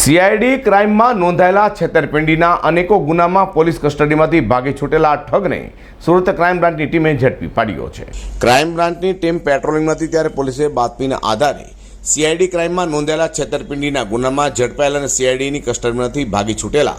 CID ક્રાઇમમાં નોંધાયેલા છેતરપિંડીના અનેકો ગુનામાં police કસ્ટડીમાંથી ભાગી છૂટેલા ઠગને સુરત ક્રાઇમ બ્રાન્ચની ટીમે ઝડપી પાડ્યો છે. ક્રાઇમ બ્રાન્ચની ટીમ પેટ્રોલિંગમાં હતી ત્યારે પોલીસે બાતમીના આધારે સીઆઈડી ક્રાઇમમાં નોંધાયેલા છેતરપિંડીના ગુનામાં ઝડપાયેલા અને સીઆઈડીની કસ્ટડીમાંથી ભાગી છૂટેલા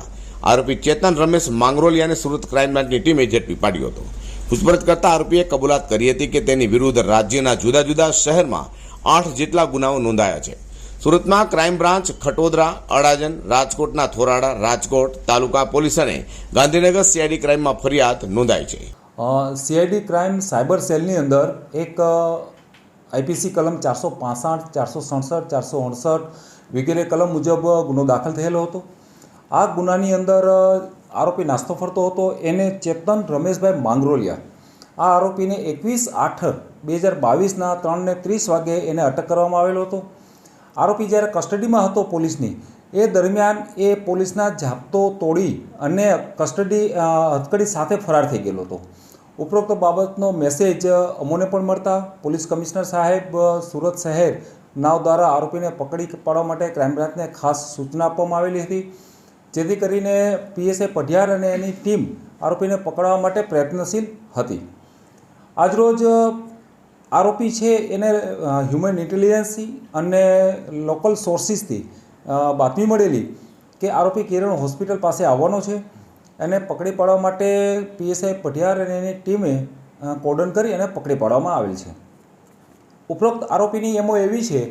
આરોપી ચેતન રમેશ માંગરોલિયાને સુરત ક્રાઇમ બ્રાન્ચની ટીમે ઝડપી પાડ્યો હતો. પૂછપરછ કરતા આરોપીએ કબૂલાત કરી હતી કે તેની વિરુદ્ધ રાજ્યના જુદા જુદા શહેરમાં આઠ જેટલા ગુનાઓ નોંધાયા છે. સુરતમાં ક્રાઇમ બ્રાન્ચ, ખટોદરા અડાજન રાજકોટના થોરાડા, રાજકોટ તાલુકા પોલીસ અને ગાંધીનગર સીઆઈડી ક્રાઇમમાં ફરિયાદ નોંધાઈ છે. સીઆઈડી ક્રાઇમ સાયબર સેલની અંદર એક આઈપીસી કલમ ચારસો પાસઠ, ચારસો સડસઠ, ચારસો અડસઠ વગેરે કલમ મુજબ ગુનો દાખલ થયેલો હતો. આ ગુનાની અંદર આરોપી નાસ્તો ફરતો હતો. એને ચેતન રમેશભાઈ માંગરોલિયા, આ આરોપીને એકવીસ આઠ બે હજાર બાવીસના ત્રણને ત્રીસ વાગે એને અટક કરવામાં આવેલો હતો. આરોપી જ્યારે કસ્ટડીમાં હતો પોલીસની, એ દરમિયાન એ પોલીસના ઝાપતો તોડી અને કસ્ટડી હથકડી સાથે ફરાર થઈ ગયેલો હતો. ઉપરોક્ત બાબતનો મેસેજ અમોને પણ મળતા પોલીસ કમિશનર સાહેબ સુરત શહેર નાવ દ્વારા આરોપીને પકડી પાડવા માટે ક્રાઇમ બ્રાન્ચને ખાસ સૂચના આપવામાં આવેલી હતી. જેથી કરીને પીએસએ પઢિયાર અને એની ટીમ આરોપીને પકડવા માટે પ્રયત્નશીલ હતી. આજરોજ આરોપી છે એને હ્યુમન ઇન્ટેલિજન્સથી અને લોકલ સોર્સિસથી બાતમી મળેલી કે આરોપી કિરણ હોસ્પિટલ પાસે આવવાનો છે. એને પકડી પાડવા માટે પીએસઆઈ પઢિયાર અને એની ટીમે કોર્ડન કરી અને પકડી પાડવામાં આવેલ છે. ઉપરોક્ત આરોપીની એમો એવી છે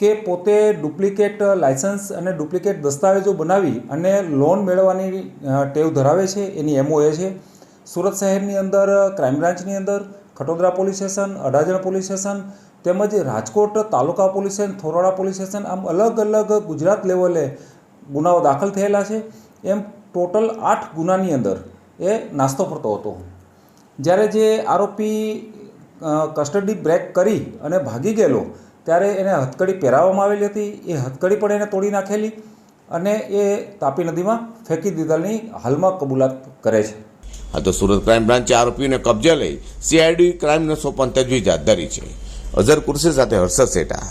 કે પોતે ડુપ્લિકેટ લાયસન્સ અને ડુપ્લિકેટ દસ્તાવેજો બનાવી અને લોન મેળવવાની ટેવ ધરાવે છે. એની એમઓ એ છે. સુરત શહેરની અંદર ક્રાઇમ બ્રાન્ચની અંદર Khatodara police station, Adajan police station તેમજ Rajkot Taluka police station, Thorada police station આમ અલગ અલગ ગુજરાત લેવલે ગુનાઓ દાખલ થયેલા છે. એમ ટોટલ આઠ ગુનાની અંદર એ નાસ્તો ફરતો હતો. જ્યારે જે આરોપી કસ્ટડી બ્રેક કરી અને ભાગી ગયેલો, ત્યારે એને હથકડી પહેરાવવામાં આવેલી હતી. એ હથકડી પણ એને તોડી નાખેલી અને એ તાપી નદીમાં ફેંકી દીધાની હાલમાં કબૂલાત કરે છે. આ તો સુરત ક્રાઇમ બ્રાન્ચે આરોપીઓને કબજે લઈ સીઆઈડી ક્રાઇમને સોંપવાની તજવીજ હાથ ધરી છે. અઝર કુરશી સાથે હર્ષદ સેટા.